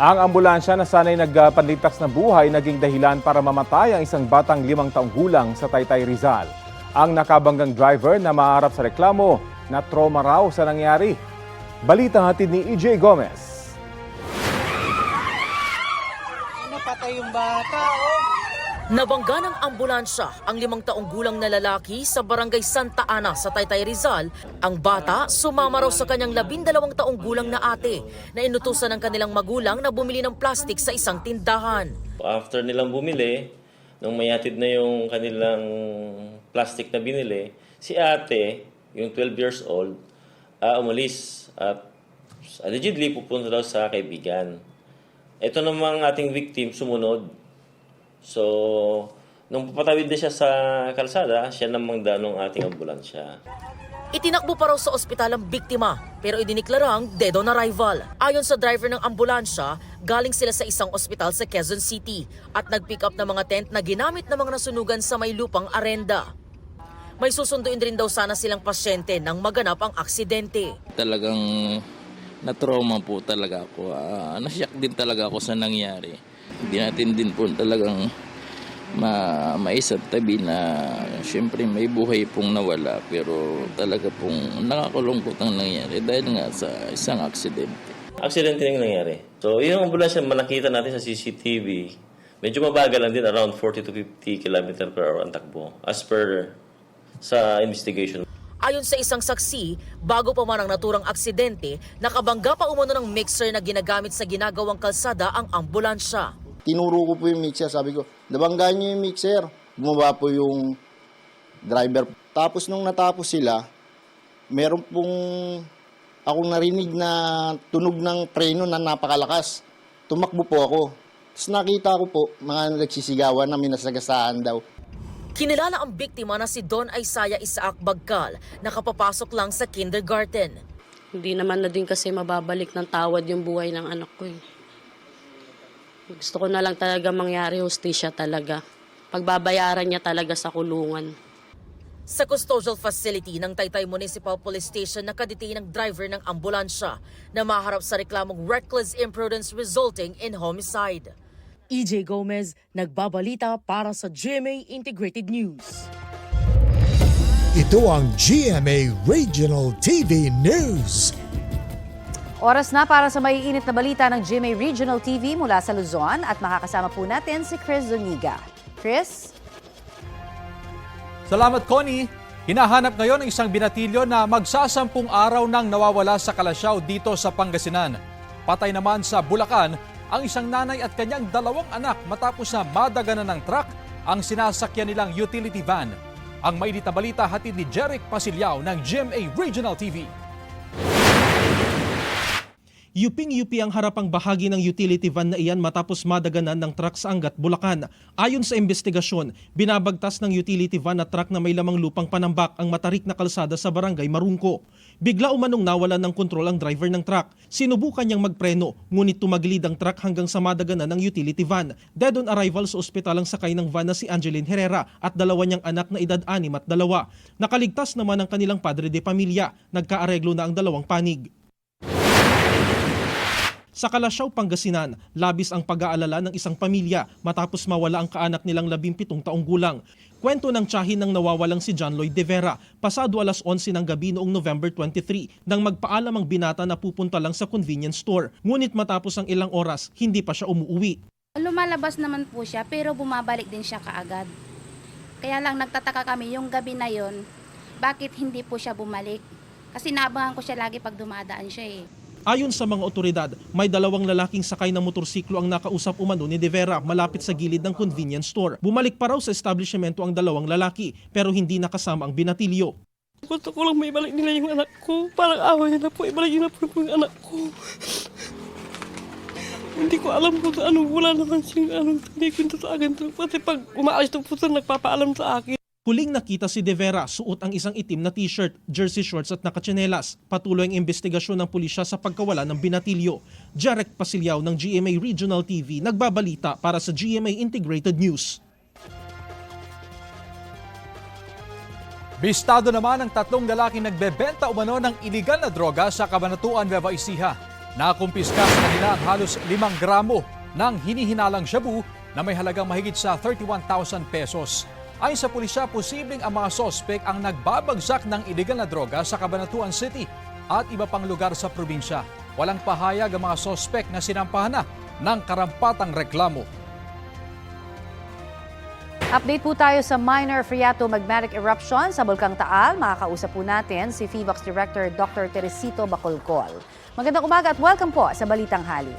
Ang ambulansya na sanay nagpanligtas ng buhay naging dahilan para mamatay ang isang batang limang taong gulang sa Taytay Rizal. Ang nakabanggang driver na maharap sa reklamo na trauma raw sa nangyari. Balita hatid ni EJ Gomez. Napatay yung bata, oh. Nabangga ng ambulansya ang limang taong gulang na lalaki sa barangay Santa Ana sa Taytay Rizal. Ang bata sumama raw sa kanyang labindalawang taong gulang na ate na inutusan ng kanilang magulang na bumili ng plastik sa isang tindahan. After nilang bumili, nung mayatid na yung kanilang plastic na binili, si ate, yung 12 years old, ah, umalis at allegedly pupunta daw sa kaibigan. Ito namang ating victim sumunod. So, nung papatawid na siya sa kalsada, siya namang danong ating ambulansya. Itinakbo pa raw sa ospital ang biktima pero idiniklarang dead on arrival. Ayon sa driver ng ambulansya, galing sila sa isang ospital sa Quezon City at nag-pick up ng mga tent na ginamit ng mga nasunugan sa may lupang arenda. May susunduin din daw sana silang pasyente nang maganap ang aksidente. talagang na-trauma po talaga ako. Ah, nasyak din talaga ako sa nangyari. Hindi natin din po talagang ma maisat tabi na syempre may buhay pong nawala pero talaga pong nakakalungkot ang nangyari dahil nga sa isang aksidente. Aksidente yung nangyari. So, yung ambulansya manakita natin sa CCTV, medyo mabagal lang din, around 40 to 50 km per hour ang takbo. As per sa investigation. Ayon sa isang saksi, bago pa man ang naturang aksidente, nakabangga pa umano ng mixer na ginagamit sa ginagawang kalsada ang ambulansya. Tinuro ko po yung mixer. Sabi ko, nabanggaan niyo yung mixer. Bumaba po yung driver. Tapos nung natapos sila, meron pong akong narinig na tunog ng preno na napakalakas. Tumakbo po ako. Tapos nakita ko po, mga nagsisigawan na minasagasaan daw. Kinilala ang biktima na si Don Isaiah Isaac Bagkal na kapapasok lang sa kindergarten. Hindi naman na din kasi mababalik ng tawad yung buhay ng anak ko eh. Gusto ko na lang talaga mangyari hostisya talaga. Pagbabayaran niya talaga sa kulungan. Sa custodial facility ng Taytay Municipal Police Station nakadetain ang driver ng ambulansya na maharap sa reklamong reckless imprudence resulting in homicide. EJ Gomez, nagbabalita para sa GMA Integrated News. Ito ang GMA Regional TV News. Oras na para sa maiinit na balita ng GMA Regional TV mula sa Luzon at makakasama po natin si Chris Zuniga. Chris? Salamat, Connie. Hinahanap ngayon ang isang binatilyo na magsasampung araw nang nawawala sa Kalasyaw dito sa Pangasinan. Patay naman sa Bulacan ang isang nanay at kanyang dalawang anak matapos na madaganan ng truck ang sinasakyan nilang utility van. Ang mainit na balita hatid ni Jeric Pasilyao ng GMA Regional TV. Yuping-yupi ang harapang bahagi ng utility van na iyan matapos madaganan ng truck sa Angat, Bulacan. Ayon sa investigasyon, binabagtas ng utility van na truck na may lamang lupang panambak ang matarik na kalsada sa barangay Marungko. Bigla umanong nawalan ng kontrol ang driver ng truck. Sinubukan niyang magpreno, ngunit tumagilid ang truck hanggang sa madaganan ng utility van. Dead on arrival sa ospital ang sakay ng van na si Angeline Herrera at dalawa niyang anak na edad anim at dalawa. Nakaligtas naman ang kanilang padre de pamilya. Nagkaareglo na ang dalawang panig. Sa Kalasyaw, Pangasinan, labis ang pag-aalala ng isang pamilya matapos mawala ang kaanak nilang 17 taong gulang. Kwento ng tiyahin ng nawawalang si John Lloyd De Vera, pasado alas 11 ng gabi noong November 23 nang magpaalam ang binata na pupunta lang sa convenience store. Ngunit matapos ang ilang oras, hindi pa siya umuwi. Lumalabas naman po siya pero bumabalik din siya kaagad. Kaya lang nagtataka kami yung gabi na yon, bakit hindi po siya bumalik? Kasi naabangan ko siya lagi pag dumadaan siya eh. Ayon sa mga otoridad, may dalawang lalaking sakay ng motorsiklo ang nakausap umano ni De Vera malapit sa gilid ng convenience store. Bumalik pa raw sa establishmento ang dalawang lalaki pero hindi nakasama ang binatilyo. Gusto ko lang may balik nila yung anak ko. Parang away na po. Ibalik na po yung anak ko. Hindi ko alam kung ano, wala naman siyang anong ko sa akin. Pati pag umaalis na po siya, nagpapaalam sa akin. Huling nakita si De Vera suot ang isang itim na t-shirt, jersey shorts at nakatsinelas. Patuloy ang investigasyon ng pulisya sa pagkawala ng binatilyo. Jarek Pasilyaw ng GMA Regional TV nagbabalita para sa GMA Integrated News. Bistado naman ang tatlong lalaking nagbebenta umano ng iligal na droga sa Kabanatuan, Nueva Ecija. Nakumpiska sa kanila ang halos 5 gramo ng hinihinalang shabu na may halagang mahigit sa 31,000 pesos. Ayon sa pulisya, posibleng ang mga sospek ang nagbabagsak ng illegal na droga sa Cabanatuan City at iba pang lugar sa probinsya. Walang pahayag ang mga sospek na sinampahan na ng karampatang reklamo. Update po tayo sa minor phreatomagmatic eruption sa Bulkang Taal. Makakausap po natin si FIVOX Director Dr. Teresito Bacolcol. Magandang umaga at welcome po sa Balitang Hali.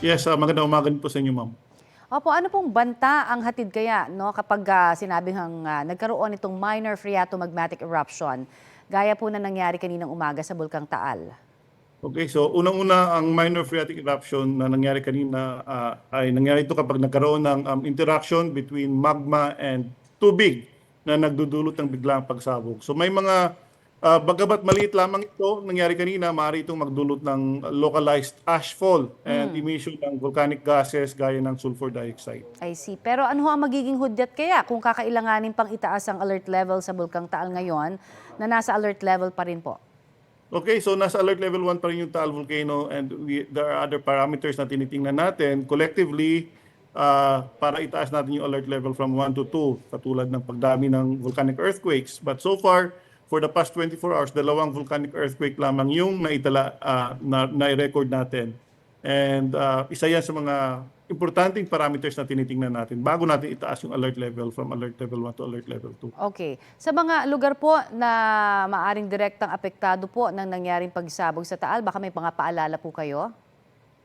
Yes, uh, magandang umaga po sa inyo, ma'am. Opo, ano pong banta ang hatid kaya no, kapag ah, sinabing hang, ah, nagkaroon itong minor phreatomagmatic eruption, gaya po na nangyari kaninang umaga sa Bulkang Taal? Okay, so unang-una ang minor phreatic eruption na nangyari kanina ah, ay nangyari ito kapag nagkaroon ng um, interaction between magma and tubig na nagdudulot ng biglang pagsabog. So may mga ah, bagamat maliit lamang ito nangyari kanina, maaari itong magdulot ng localized ashfall and emission ng volcanic gases gaya ng sulfur dioxide. I see. Pero ano ang magiging hudyat kaya kung kakailanganin pang itaas ang alert level sa Bulkang Taal ngayon na nasa alert level pa rin po? Okay, so nasa alert level 1 pa rin yung Taal Volcano and we, there are other parameters na tinitingnan natin collectively uh, para itaas natin yung alert level from 1 to 2 katulad ng pagdami ng volcanic earthquakes. But so far, for the past 24 hours, dalawang volcanic earthquake lamang yung naitala, uh, na, na-record natin. And uh, isa yan sa mga importanteng parameters na tinitingnan natin bago natin itaas yung alert level from alert level 1 to alert level 2. Okay. Sa mga lugar po na maaring direktang apektado po ng nangyaring pagsabog sa Taal, baka may mga paalala po kayo?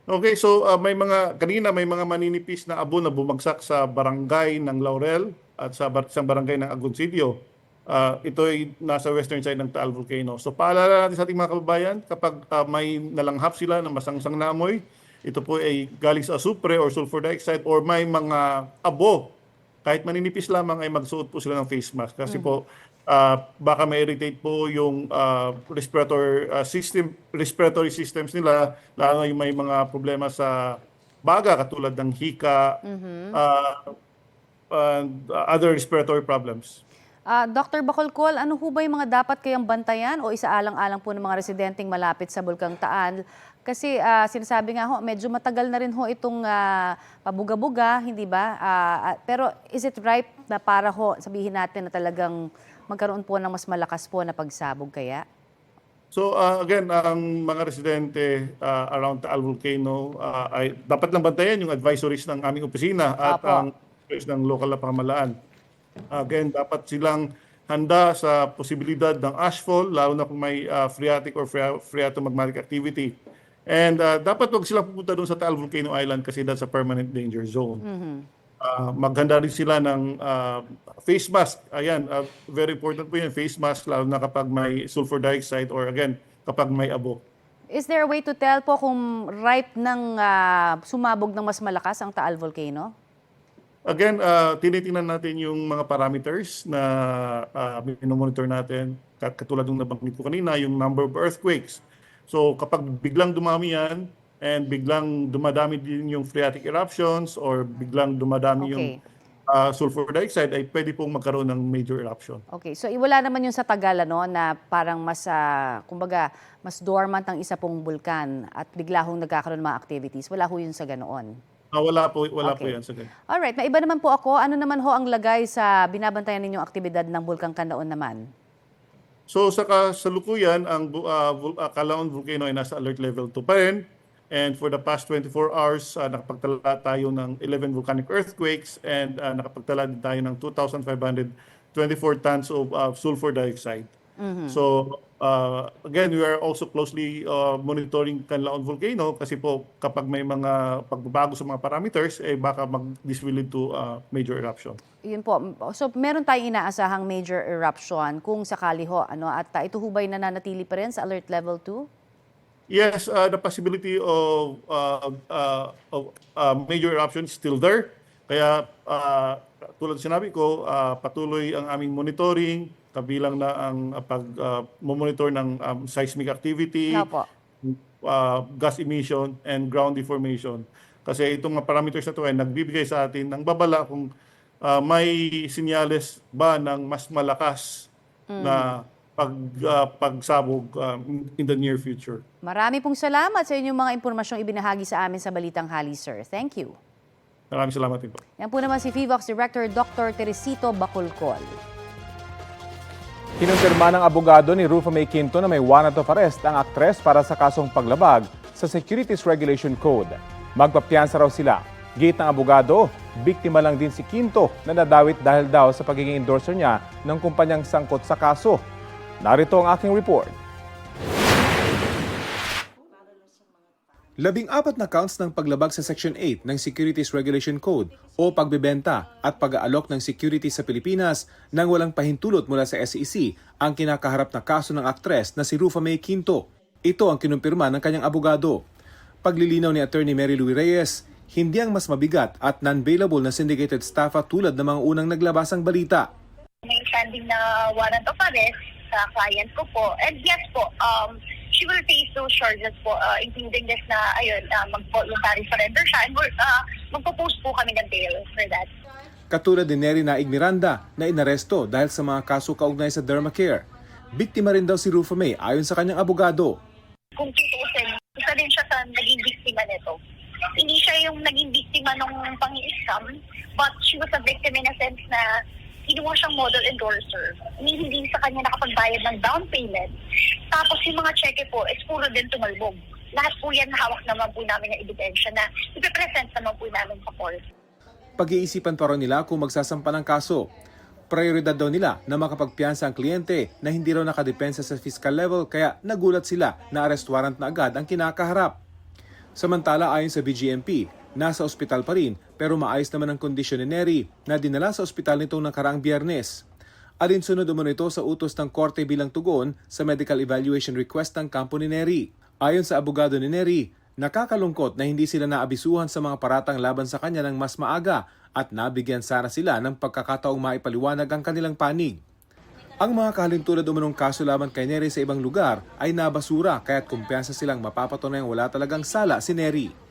Okay, so uh, may mga kanina may mga maninipis na abo na bumagsak sa barangay ng Laurel at sa isang barangay ng Agoncillo. Uh, ito ay nasa western side ng Taal Volcano. So paalala natin sa ating mga kababayan kapag uh, may nalanghap sila ng masangsang na amoy, ito po ay galing sa asupre or sulfur dioxide or may mga abo kahit maninipis lamang ay magsuot po sila ng face mask kasi po uh, baka ma-irritate po yung uh, respiratory uh, system respiratory systems nila lalo na yung may mga problema sa baga katulad ng hika uh, and other respiratory problems. Ah, Dr. Bacolcol, ano ho ba yung mga dapat kayang bantayan o isaalang-alang po ng mga residenteng malapit sa Bulkang Taal? Kasi ah, sinasabi nga ho, medyo matagal na rin ho itong ah, pabuga-buga, hindi ba? Ah, pero is it ripe na para ho, sabihin natin na talagang magkaroon po ng mas malakas po na pagsabog kaya? So uh, again, ang mga residente uh, around Taal Volcano uh, ay dapat lang bantayan yung advisories ng aming opisina at Apo. ang ng local na pamahalaan. Again, dapat silang handa sa posibilidad ng ashfall, lalo na kung may uh, phreatic or phrea- phreatomagmatic activity. And uh, dapat wag silang pupunta doon sa Taal Volcano Island kasi that's a permanent danger zone. Ah, maghanda rin sila ng ah, face mask. Ayan, ah, very important po yan, face mask, lalo na kapag may sulfur dioxide or again, kapag may abo. Is there a way to tell po kung ripe ng ah, sumabog ng mas malakas ang Taal Volcano? Again, uh, tinitingnan natin yung mga parameters na uh, minomonitor natin. Kat- Katulad ng nabanggit ko kanina, yung number of earthquakes. So kapag biglang dumami yan and biglang dumadami din yung phreatic eruptions or biglang dumadami yung Okay. uh, sulfur dioxide, ay pwede pong magkaroon ng major eruption. Okay, so iwala naman yung sa Tagal ano, na parang mas, ah, kumbaga, mas dormant ang isa pong bulkan at bigla hong nagkakaroon ng mga activities. Wala ho yun sa ganoon. Ah, wala po, wala po Okay. yan ganyan. Alright, may iba naman po ako. Ano naman ho ang lagay sa binabantayan ninyong aktibidad ng Bulkang Kandaon naman? So sa kasalukuyan, ang bu- ah, vul- ah, Kalaon Volcano ay nasa alert level 2 pa rin. And for the past 24 hours, uh, nakapagtala tayo ng 11 volcanic earthquakes and ah, nakapagtala din tayo ng 2,524 tons of ah, sulfur dioxide. So uh, again, we are also closely uh, monitoring Canlaon Volcano kasi po kapag may mga pagbabago sa mga parameters, eh baka mag-this will lead to uh, major eruption. Yun po. So meron tayong inaasahang major eruption kung sakali ho. Ano, at ah, ito ho ba'y nananatili pa rin sa alert level 2? Yes, uh, the possibility of, uh, uh, of uh, major eruption is still there. Kaya uh, tulad sinabi ko, uh, patuloy ang aming monitoring, kabilang na ang uh, pag uh, monitor ng um, seismic activity, uh, gas emission, and ground deformation. Kasi itong mga parameters na ito ay nagbibigay sa atin ng babala kung uh, may sinyales ba ng mas malakas na pag ah, pagsabog ah, in the near future. Marami pong salamat sa inyong mga impormasyong ibinahagi sa amin sa Balitang Hali, sir. Thank you. Maraming salamat din po. Yan po naman si FIVOX Director Dr. Teresito Bacolcol. Kinumpirma ng abogado ni Rufa May Quinto na may warrant of arrest ang aktres para sa kasong paglabag sa Securities Regulation Code. Magpapiyansa raw sila. Gate ng abogado, biktima lang din si Quinto na nadawit dahil daw sa pagiging endorser niya ng kumpanyang sangkot sa kaso. Narito ang aking report. Labing apat na counts ng paglabag sa Section 8 ng Securities Regulation Code o pagbebenta at pag-aalok ng securities sa Pilipinas nang walang pahintulot mula sa SEC ang kinakaharap na kaso ng aktres na si Rufa May Quinto. Ito ang kinumpirma ng kanyang abogado. Paglilinaw ni Attorney Mary Louie Reyes, hindi ang mas mabigat at non-bailable na syndicated staffa tulad ng mga unang naglabasang balita. may standing na warrant of arrest sa client ko po. And yes po, um, she will face those charges po, uh, including this na, ayun, uh, mag-voluntary surrender siya. And we're, uh, magpo-post po kami ng bail for that. Katulad ni Neri Naig Miranda na inaresto dahil sa mga kaso kaugnay sa Dermacare. Biktima rin daw si Rufa May ayon sa kanyang abogado. Kung tutuusin, isa din siya sa naging biktima nito. Hindi siya yung naging biktima nung pang-scam, but she was a victim in a sense na kinuha siyang model endorser. Hindi, hindi sa kanya nakapagbayad ng down payment. Tapos yung mga cheque po, is puro din tumalbog. Lahat po yan hawak naman po namin ng ebidensya na ipipresent naman po namin sa court. Pag-iisipan pa raw nila kung magsasampa ng kaso. Prioridad daw nila na makapagpiyansa ang kliyente na hindi raw nakadepensa sa fiscal level kaya nagulat sila na arrest warrant na agad ang kinakaharap. Samantala ayon sa BGMP, nasa ospital pa rin pero maayos naman ang kondisyon ni Neri na dinala sa ospital nitong nakaraang biyernes. Alinsunod umano ito sa utos ng korte bilang tugon sa medical evaluation request ng kampo ni Neri. Ayon sa abogado ni Neri, nakakalungkot na hindi sila naabisuhan sa mga paratang laban sa kanya ng mas maaga at nabigyan sana sila ng pagkakataong maipaliwanag ang kanilang panig. Ang mga kahalintulad umanong kaso laban kay Neri sa ibang lugar ay nabasura kaya't kumpiyansa silang mapapatunayang wala talagang sala si Neri.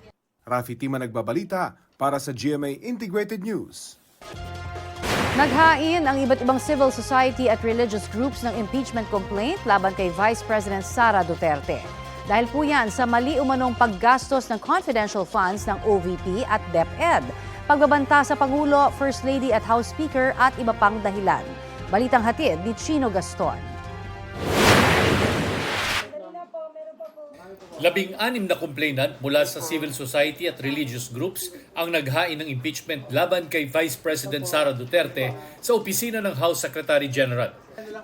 Rafi Tima nagbabalita para sa GMA Integrated News. Naghain ang iba't ibang civil society at religious groups ng impeachment complaint laban kay Vice President Sara Duterte. Dahil po yan sa mali umanong paggastos ng confidential funds ng OVP at DepEd, pagbabanta sa Pangulo, First Lady at House Speaker at iba pang dahilan. Balitang hatid ni Chino Gaston. Labing-anim na complainant mula sa civil society at religious groups ang naghain ng impeachment laban kay Vice President Sara Duterte sa opisina ng House Secretary General.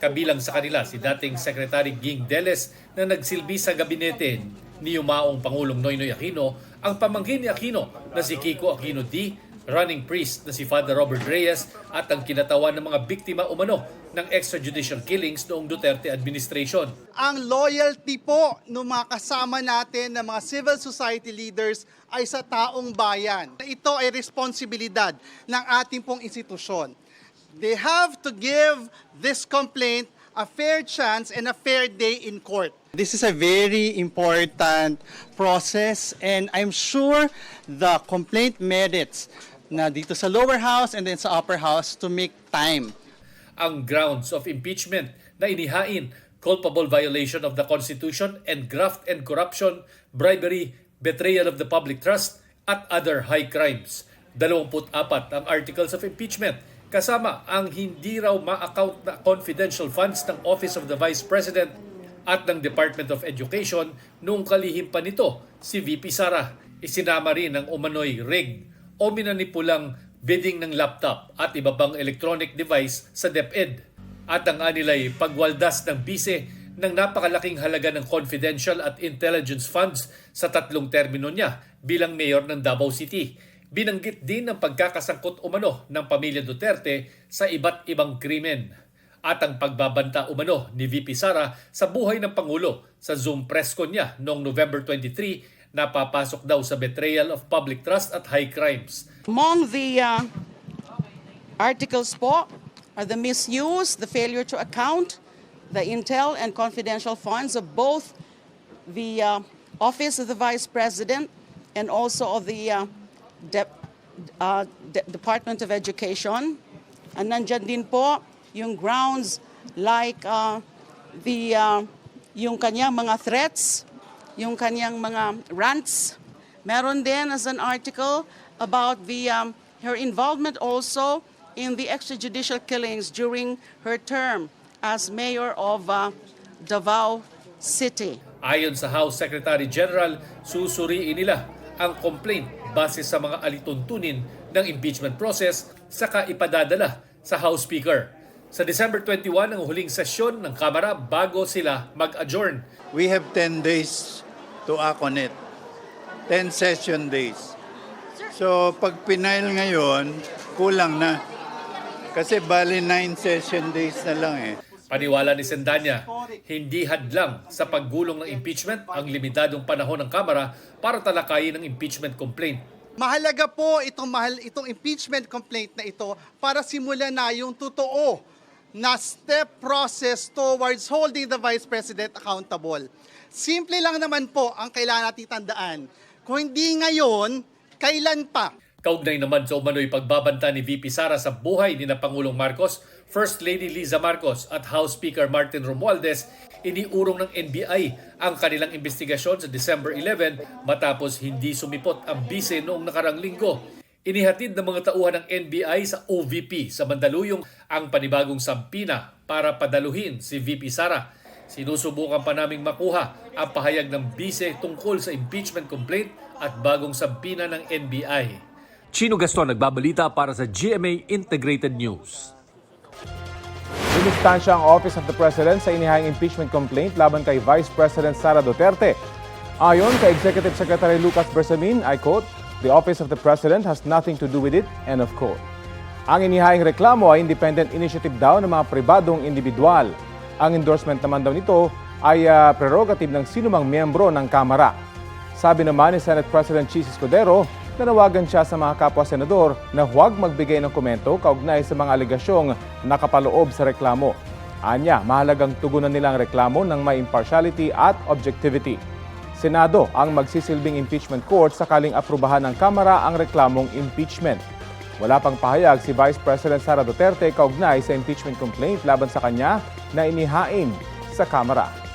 Kabilang sa kanila si dating Secretary Ging Deles na nagsilbi sa gabinete ni Yumaong Pangulong Noynoy Aquino, ang pamangkin ni Aquino na si Kiko Aquino D, running priest na si Father Robert Reyes at ang kinatawan ng mga biktima umano ng extrajudicial killings noong Duterte administration. Ang loyalty po ng mga kasama natin ng mga civil society leaders ay sa taong bayan. Ito ay responsibilidad ng ating pong institusyon. They have to give this complaint a fair chance and a fair day in court. This is a very important process and I'm sure the complaint merits na dito sa lower house and then sa upper house to make time. ang grounds of impeachment na inihain culpable violation of the Constitution and graft and corruption, bribery, betrayal of the public trust, at other high crimes. 24 ang articles of impeachment kasama ang hindi raw ma-account na confidential funds ng Office of the Vice President at ng Department of Education noong kalihim pa nito si VP Sara. Isinama rin ang umano'y rig o minanipulang bidding ng laptop at iba pang electronic device sa DepEd. At ang anilay pagwaldas ng bise ng napakalaking halaga ng confidential at intelligence funds sa tatlong termino niya bilang mayor ng Davao City. Binanggit din ang pagkakasangkot umano ng pamilya Duterte sa iba't ibang krimen at ang pagbabanta umano ni VP Sara sa buhay ng Pangulo sa Zoom press con niya noong November 23 napapasok daw sa betrayal of public trust at high crimes. Among the uh, articles po are the misuse, the failure to account, the intel and confidential funds of both the uh, Office of the Vice President and also of the uh, Dep- uh, De- Department of Education. And nandyan din po yung grounds like uh, the, uh, yung kanyang mga threats, yung kanyang mga rants. Meron din as an article about the, um, her involvement also in the extrajudicial killings during her term as mayor of uh, Davao City. Ayon sa House Secretary General, susuriin nila ang complaint base sa mga alituntunin ng impeachment process saka ipadadala sa House Speaker. Sa December 21 ang huling sesyon ng Kamara bago sila mag-adjourn. We have 10 days to act on it. 10 session days. So pag pinail ngayon, kulang na. Kasi bali 9 session days na lang eh. Paniwala ni Sendanya, hindi hadlang sa paggulong ng impeachment ang limitadong panahon ng Kamara para talakayin ang impeachment complaint. Mahalaga po itong, mahal, itong impeachment complaint na ito para simulan na yung totoo na step process towards holding the Vice President accountable. Simple lang naman po ang kailangan natin tandaan. Kung hindi ngayon, kailan pa? Kaugnay naman sa umano'y pagbabanta ni VP Sara sa buhay ni na Pangulong Marcos, First Lady Liza Marcos at House Speaker Martin Romualdez, iniurong ng NBI ang kanilang investigasyon sa December 11 matapos hindi sumipot ang bise noong nakarang linggo. Inihatid ng mga tauhan ng NBI sa OVP sa Mandaluyong ang panibagong sampina para padaluhin si VP Sara. Sinusubukan pa naming makuha ang pahayag ng bise tungkol sa impeachment complaint at bagong sampina ng NBI. Chino Gaston nagbabalita para sa GMA Integrated News. Dinistansya ang Office of the President sa inihayang impeachment complaint laban kay Vice President Sara Duterte. Ayon kay Executive Secretary Lucas Bersamin, I quote, The Office of the President has nothing to do with it, end of quote. Ang inihayang reklamo ay independent initiative daw ng mga pribadong individual. Ang endorsement naman daw nito ay ah, prerogative ng sinumang miyembro ng Kamara. Sabi naman ni Senate President Chis Escudero, nanawagan siya sa mga kapwa-senador na huwag magbigay ng komento kaugnay sa mga alegasyong nakapaloob sa reklamo. Anya, mahalagang tugunan nilang reklamo ng may impartiality at objectivity. Senado ang magsisilbing impeachment court sakaling aprubahan ng Kamara ang reklamong impeachment. Wala pang pahayag si Vice President Sara Duterte kaugnay sa impeachment complaint laban sa kanya na inihain sa Kamara.